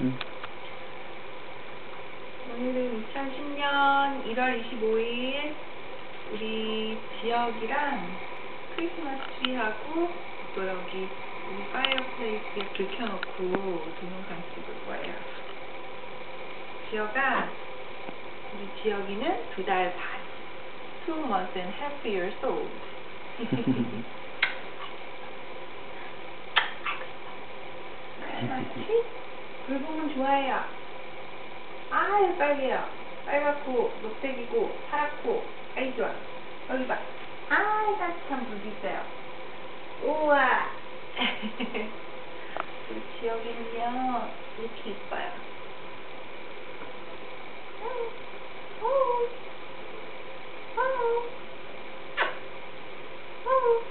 응. 오늘은 2010년 1월 25일 우리 지역이랑 크리스마스 트리하고 또 여기 우리 파이어플레이스에 불 켜놓고 동영상 찍을 거예요. 지역아, 우리 지역이는 두 달 반, two months and half years old. 크리스마스 불 보면 좋아해요. 아유 빨개요. 빨갛고 녹색이고 파랗고 아이 좋아. 여기 봐. 아이 따뜻한 불도 있어요. 우와. 우리 지역에는요 이렇게 이뻐요. 오, 오, 오, 오.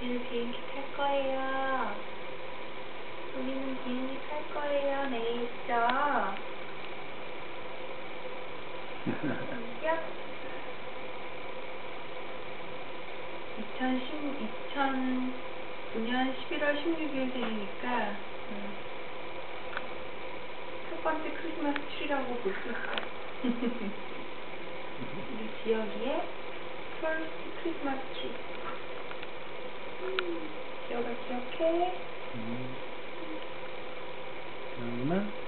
우리는 비행기 탈 거예요. 2009년 11월 16일 생이니까 첫 번째 크리스마스 트리라고 볼 수 있어요. 우리 지역이의 퍼스트 크리스마스 트리. 음, 기억아 기억해. 음. 엄마.